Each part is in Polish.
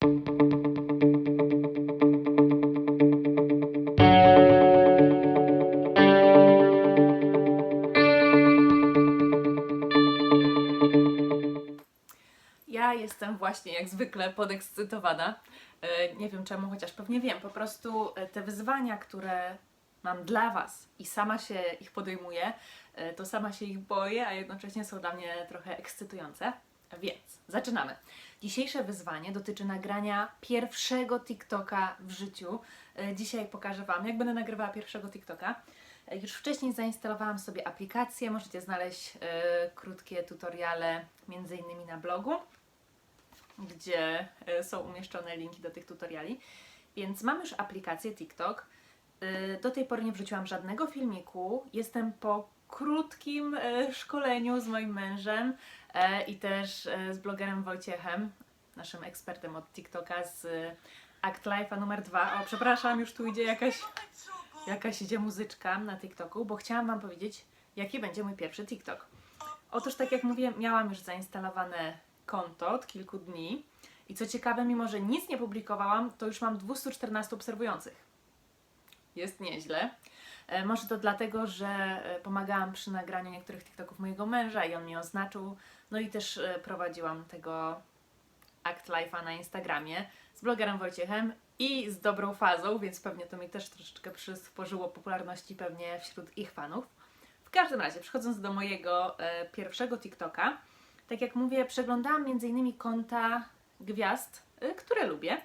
Ja jestem właśnie jak zwykle podekscytowana. E, Nie wiem czemu, chociaż pewnie wiem. Po prostu e, te wyzwania, które mam dla Was i sama się ich podejmuję, e, to sama się ich boję, a jednocześnie są dla mnie trochę ekscytujące. Więc zaczynamy. Dzisiejsze wyzwanie dotyczy nagrania pierwszego TikToka w życiu. E, Dzisiaj pokażę Wam, jak będę nagrywała pierwszego TikToka. E, Już wcześniej zainstalowałam sobie aplikację, możecie znaleźć e, krótkie tutoriale między innymi na blogu gdzie są umieszczone linki do tych tutoriali. Więc mam już aplikację TikTok. E, Do tej pory nie wrzuciłam żadnego filmiku. Jestem po krótkim e, szkoleniu z moim mężem e, i też z blogerem Wojciechem, naszym ekspertem od TikToka z Act Life'a numer dwa. O, przepraszam, już tu idzie jakaś, jakaś idzie muzyczka na TikToku, bo chciałam Wam powiedzieć, jaki będzie mój pierwszy TikTok. Otóż, tak jak mówię, miałam już zainstalowane konto od kilku dni i co ciekawe, mimo że nic nie publikowałam, to już mam 214 obserwujących. Jest nieźle. E, Może to dlatego, że e, pomagałam przy nagraniu niektórych TikToków mojego męża i on mnie oznaczył. No i też e, prowadziłam tego Act Life'a na Instagramie z blogerem Wojciechem i z dobrą fazą, więc pewnie to mi też troszeczkę przysporzyło popularności pewnie wśród ich fanów. W każdym razie, przechodząc do mojego pierwszego TikToka, tak jak mówię, przeglądałam m.in. konta gwiazd, które lubię.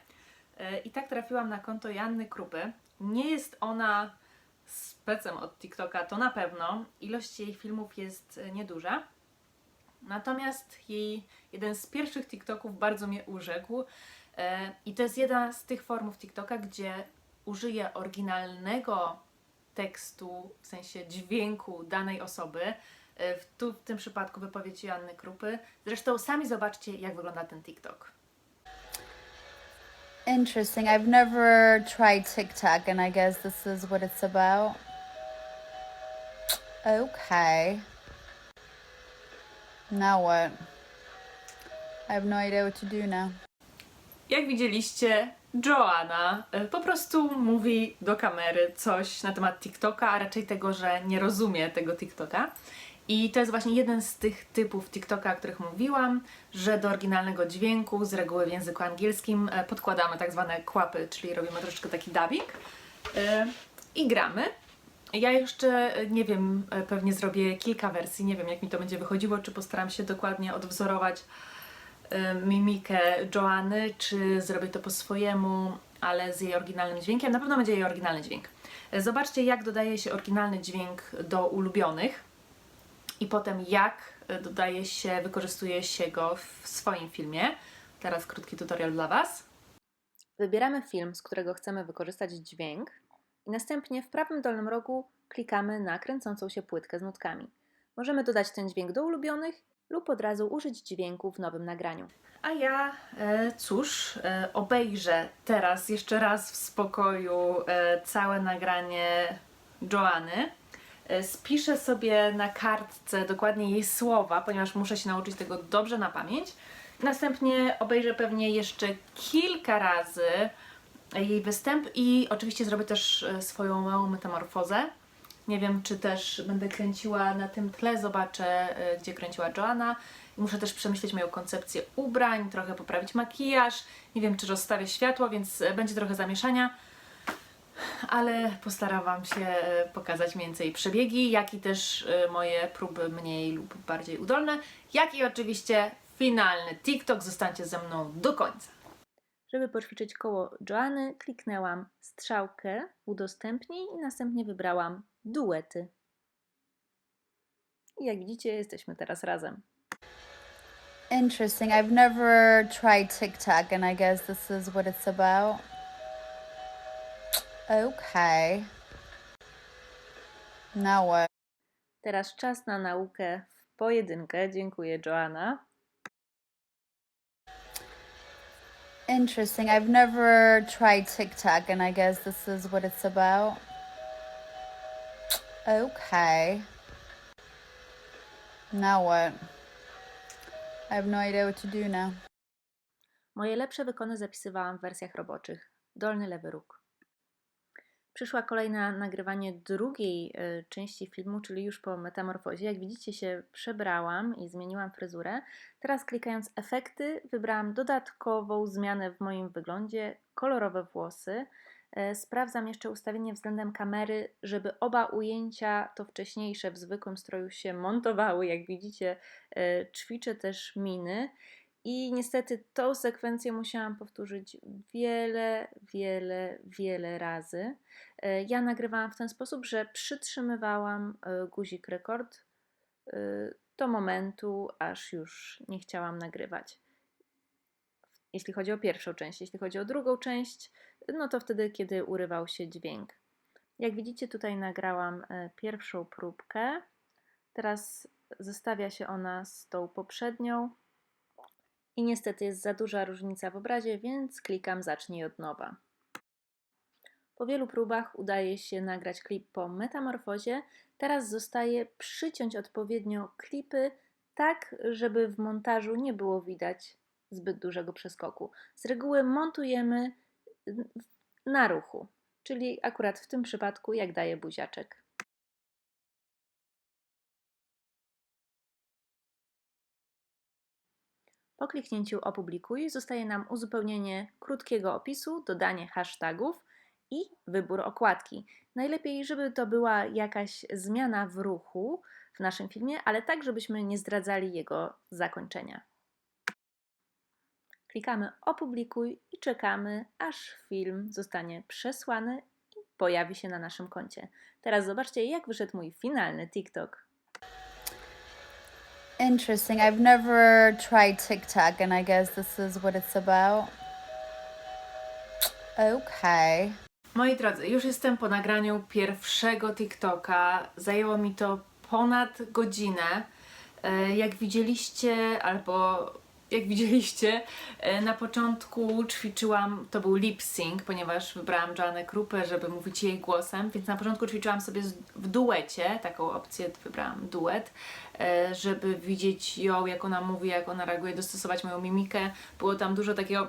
I tak trafiłam na konto Janny Krupy. Nie jest ona specem od TikToka, to na pewno. Ilość jej filmów jest y, nieduża. Natomiast jej jeden z pierwszych TikToków bardzo mnie urzekł. Y, I to jest jedna z tych formów TikToka, gdzie użyję oryginalnego tekstu, w sensie dźwięku danej osoby. E, W, tu w tym przypadku wypowiedź Joanny Krupy. Zresztą sami zobaczcie, jak wygląda ten TikTok. Interesting. I've never tried TikTok, and I guess this is what it's about. Okay. Now what? I have no idea what to do now. Jak widzieliście, Joanna e, po prostu mówi do kamery coś na temat TikToka, a raczej tego, że nie rozumie tego TikToka. I to jest właśnie jeden z tych typów TikToka, o których mówiłam, że do oryginalnego dźwięku, z reguły w języku angielskim, e, podkładamy tak zwane kłapy, czyli robimy troszeczkę taki dubbing e, i gramy. Ja jeszcze e, nie wiem, pewnie zrobię kilka wersji, nie wiem jak mi to będzie wychodziło, czy postaram się dokładnie odwzorować mimikę Joanny, czy zrobię to po swojemu, ale z jej oryginalnym dźwiękiem. Na pewno będzie jej oryginalny dźwięk. Zobaczcie, jak dodaje się oryginalny dźwięk do ulubionych i potem jak e, dodaje się, wykorzystuje się go w swoim filmie. Teraz krótki tutorial dla Was. Wybieramy film, z którego chcemy wykorzystać dźwięk i następnie w prawym dolnym rogu klikamy na kręcącą się płytkę z nutkami. Możemy dodać ten dźwięk do ulubionych lub od razu użyć dźwięku w nowym nagraniu. A ja, e, cóż, e, obejrzę teraz jeszcze raz w spokoju e, całe nagranie Joanny. E, Spiszę sobie na kartce dokładnie jej słowa, ponieważ muszę się nauczyć tego dobrze na pamięć. Następnie obejrzę pewnie jeszcze kilka razy jej występ i oczywiście zrobię też e, swoją małą metamorfozę. Nie wiem, czy też będę kręciła na tym tle, zobaczę, e, gdzie kręciła Joanna. Muszę też przemyśleć moją koncepcję ubrań, trochę poprawić makijaż. Nie wiem, czy rozstawię światło, więc będzie trochę zamieszania. Ale postaram Wam się e, pokazać więcej przebiegi, jak i też e, moje próby mniej lub bardziej udolne, jak i oczywiście finalny TikTok. Zostańcie ze mną do końca. Żeby poćwiczyć koło Joanny, kliknęłam strzałkę udostępnij i następnie wybrałam duety. I jak widzicie, jesteśmy teraz razem. Interesting. I've never tried TikTok, and I guess this is what it's about. Okay. Now what? Teraz czas na naukę w pojedynkę. Dziękuję, Joanna. Interesting. I've never tried TikTok, and I guess this is what it's about. Okay. Now what? I have no idea what to do now. Moje lepsze wykony zapisywałam w wersjach roboczych. Dolny lewy róg. Przyszła kolej na nagrywanie drugiej e, części filmu, czyli już po metamorfozie. Jak widzicie, się przebrałam i zmieniłam fryzurę. Teraz klikając efekty, wybrałam dodatkową zmianę w moim wyglądzie kolorowe włosy. E, Sprawdzam jeszcze ustawienie względem kamery, żeby oba ujęcia, to wcześniejsze w zwykłym stroju, się montowały. Jak widzicie, e, ćwiczę też miny. I niestety tą sekwencję musiałam powtórzyć wiele, wiele, wiele razy. E, Ja nagrywałam w ten sposób, że przytrzymywałam e, guzik rekord e, do momentu, aż już nie chciałam nagrywać. Jeśli chodzi o pierwszą część, jeśli chodzi o drugą część, no to wtedy, kiedy urywał się dźwięk. Jak widzicie, tutaj nagrałam pierwszą próbkę. Teraz zestawia się ona z tą poprzednią. I niestety jest za duża różnica w obrazie, więc klikam zacznij od nowa. Po wielu próbach udaje się nagrać klip po metamorfozie. Teraz zostaje przyciąć odpowiednio klipy, tak żeby w montażu nie było widać zbyt dużego przeskoku. Z reguły montujemy na ruchu, czyli akurat w tym przypadku jak daję buziaczek. Po kliknięciu opublikuj zostaje nam uzupełnienie krótkiego opisu, dodanie hashtagów i wybór okładki. Najlepiej, żeby to była jakaś zmiana w ruchu w naszym filmie, ale tak, żebyśmy nie zdradzali jego zakończenia. Klikamy opublikuj i czekamy, aż film zostanie przesłany i pojawi się na naszym koncie. Teraz zobaczcie, jak wyszedł mój finalny TikTok. Interesting. I've never tried TikTok, and I guess this is what it's about. Okay. Moi drodzy, już jestem po nagraniu pierwszego TikToka. Zajęło mi to ponad godzinę. E, Jak widzieliście, albo jak widzieliście, e, na początku ćwiczyłam, to był lip sync, ponieważ wybrałam Joannę Krupę, żeby mówić jej głosem, więc na początku ćwiczyłam sobie w duecie, taką opcję wybrałam duet, e, żeby widzieć ją, jak ona mówi, jak ona reaguje, dostosować moją mimikę. Było tam dużo takiego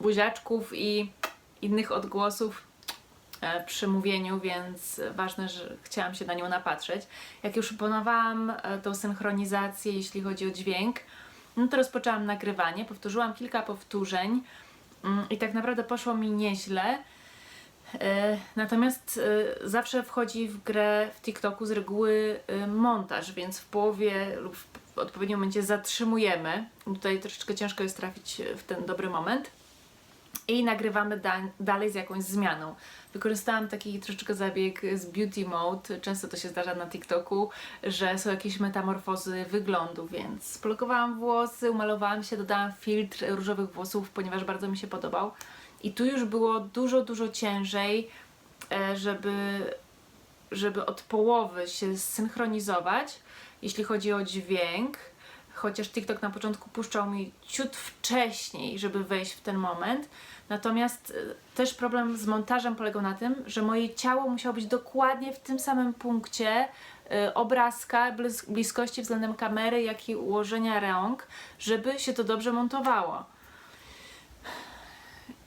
buziaczków i innych odgłosów e, przy mówieniu, więc ważne, że chciałam się na nią napatrzeć. Jak już opanowałam tą synchronizację, jeśli chodzi o dźwięk, no to rozpoczęłam nagrywanie, powtórzyłam kilka powtórzeń mm, i tak naprawdę poszło mi nieźle. E, Natomiast e, zawsze wchodzi w grę w TikToku z reguły e, montaż, więc w połowie lub w odpowiednim momencie zatrzymujemy. Tutaj troszeczkę ciężko jest trafić w ten dobry moment i nagrywamy da- dalej z jakąś zmianą. Wykorzystałam taki troszeczkę zabieg z beauty mode. Często to się zdarza na TikToku, że są jakieś metamorfozy wyglądu, więc splokowałam włosy, umalowałam się, dodałam filtr różowych włosów, ponieważ bardzo mi się podobał. I tu już było dużo, dużo ciężej, e, żeby, żeby od połowy się zsynchronizować, jeśli chodzi o dźwięk chociaż TikTok na początku puszczał mi ciut wcześniej, żeby wejść w ten moment. Natomiast y, też problem z montażem polegał na tym, że moje ciało musiało być dokładnie w tym samym punkcie y, obrazka, blis- bliskości względem kamery, jak i ułożenia rąk, żeby się to dobrze montowało.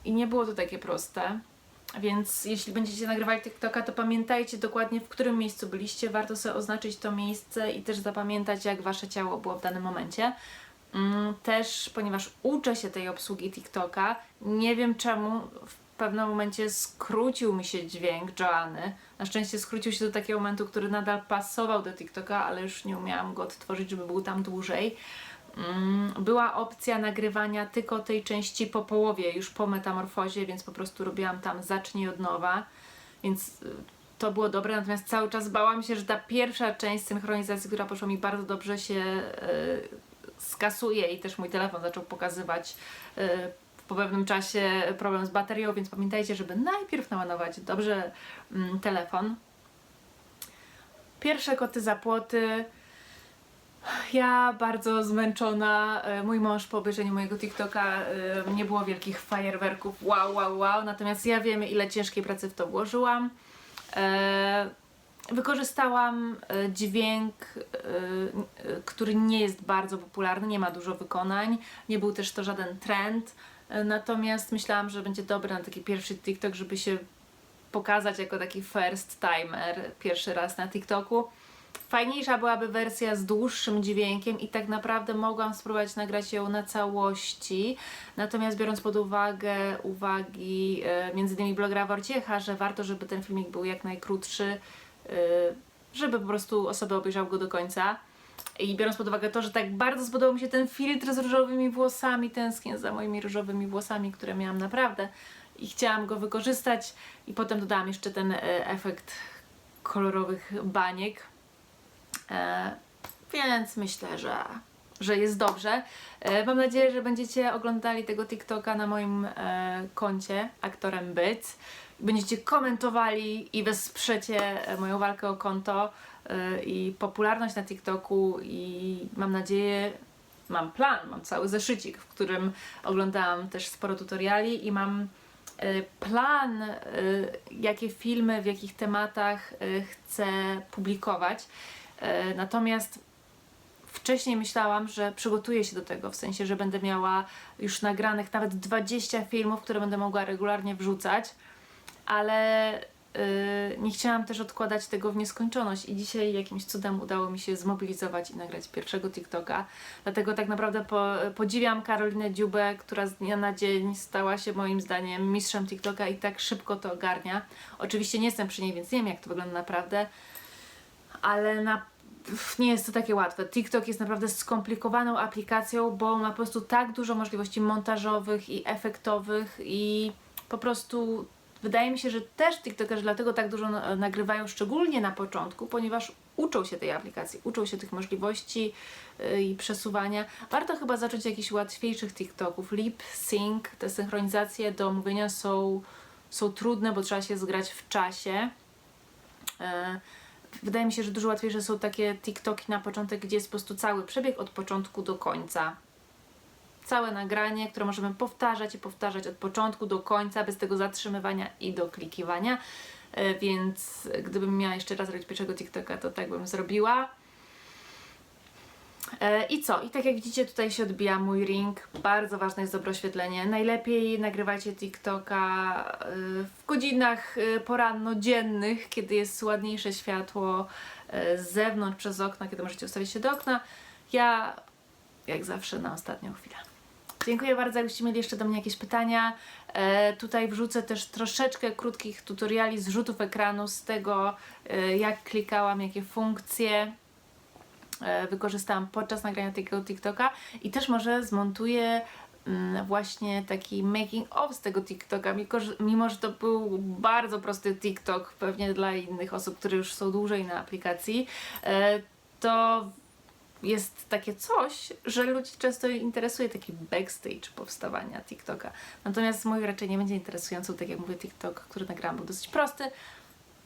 I nie było to takie proste. Więc jeśli będziecie nagrywali TikToka, to pamiętajcie dokładnie, w którym miejscu byliście. Warto sobie oznaczyć to miejsce i też zapamiętać, jak wasze ciało było w danym momencie. Mm, Też, ponieważ uczę się tej obsługi TikToka, nie wiem czemu w pewnym momencie skrócił mi się dźwięk Joanny. Na szczęście skrócił się do takiego momentu, który nadal pasował do TikToka, ale już nie umiałam go odtworzyć, żeby był tam dłużej. Mm, Była opcja nagrywania tylko tej części po połowie, już po metamorfozie, więc po prostu robiłam tam zacznij od nowa, więc y, to było dobre, natomiast cały czas bałam się, że ta pierwsza część synchronizacji, która poszła mi bardzo dobrze, się y, skasuje i też mój telefon zaczął pokazywać y, po pewnym czasie problem z baterią, więc pamiętajcie, żeby najpierw naładować dobrze mm, telefon. Pierwsze koty za płoty. Ja bardzo zmęczona. E, Mój mąż po obejrzeniu mojego TikToka e, nie było wielkich fajerwerków. Wow, wow, wow. Natomiast ja wiem, ile ciężkiej pracy w to włożyłam. E, wykorzystałam dźwięk, który nie jest bardzo popularny, nie ma dużo wykonań, nie był też to żaden trend. Natomiast myślałam, że będzie dobry na taki pierwszy TikTok, żeby się pokazać jako taki first timer pierwszy raz na TikToku. Fajniejsza byłaby wersja z dłuższym dźwiękiem i tak naprawdę mogłam spróbować nagrać ją na całości. Natomiast biorąc pod uwagę uwagi e, między innymi blogera Wojciecha, że warto, żeby ten filmik był jak najkrótszy, e, żeby po prostu osoby obejrzały go do końca. I biorąc pod uwagę to, że tak bardzo spodobał mi się ten filtr z różowymi włosami, tęsknię za moimi różowymi włosami, które miałam naprawdę i chciałam go wykorzystać i potem dodałam jeszcze ten e, efekt kolorowych baniek. E, więc myślę, że, że jest dobrze. E, mam nadzieję, że będziecie oglądali tego TikToka na moim e, koncie aktorem Byt. Będziecie komentowali i wesprzecie moją walkę o konto i popularność na TikToku i mam nadzieję, mam plan, mam cały zeszycik, w którym oglądałam też sporo tutoriali i mam plan, jakie filmy, w jakich tematach chcę publikować. E, Natomiast wcześniej myślałam, że przygotuję się do tego, w sensie, że będę miała już nagranych nawet 20 filmów, które będę mogła regularnie wrzucać, ale y, nie chciałam też odkładać tego w nieskończoność i dzisiaj jakimś cudem udało mi się zmobilizować i nagrać pierwszego TikToka. Dlatego tak naprawdę po, podziwiam Karolinę Dziubę, która z dnia na dzień stała się moim zdaniem mistrzem TikToka i tak szybko to ogarnia. Oczywiście nie jestem przy niej, więc nie wiem jak to wygląda naprawdę, ale na nie jest to takie łatwe. TikTok jest naprawdę skomplikowaną aplikacją, bo ma po prostu tak dużo możliwości montażowych i efektowych i po prostu wydaje mi się, że też TikTokerzy dlatego tak dużo na- nagrywają, szczególnie na początku, ponieważ uczą się tej aplikacji, uczą się tych możliwości yy, i przesuwania. Warto chyba zacząć jakichś łatwiejszych TikToków. Lip sync, te synchronizacje do mówienia są, są trudne, bo trzeba się zgrać w czasie. E, Wydaje mi się, że dużo łatwiejsze są takie TikToki na początek, gdzie jest po prostu cały przebieg od początku do końca. Całe nagranie, które możemy powtarzać i powtarzać od początku do końca, bez tego zatrzymywania i doklikiwania. E, Więc gdybym miała jeszcze raz robić pierwszego TikToka, to tak bym zrobiła. E, I co? I tak jak widzicie, tutaj się odbija mój ring. Bardzo ważne jest dobre oświetlenie. Najlepiej nagrywajcie TikToka e, w godzinach e, poranno-dziennych, kiedy jest ładniejsze światło z zewnątrz, przez okna, kiedy możecie ustawić się do okna. Ja, jak zawsze, na ostatnią chwilę. Dziękuję bardzo, jakbyście mieli jeszcze do mnie jakieś pytania. E, tutaj wrzucę też troszeczkę krótkich tutoriali z rzutów ekranu, z tego e, jak klikałam, jakie funkcje wykorzystałam podczas nagrania tego TikToka i też może zmontuję mm, właśnie taki making of z tego TikToka, mimo że- to był bardzo prosty TikTok, pewnie dla innych osób, które już są dłużej na aplikacji, e, to jest takie coś, że ludzi często interesuje taki backstage powstawania TikToka. Natomiast mój raczej nie będzie interesujący, tak jak mówię, TikTok, który nagrałam był dosyć prosty,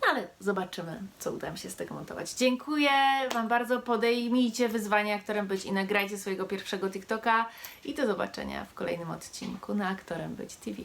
ale zobaczymy, co uda mi się z tego montować. Dziękuję Wam bardzo, podejmijcie wyzwania, aktorem być i nagrajcie swojego pierwszego TikToka i do zobaczenia w kolejnym odcinku na Aktorem Być TV.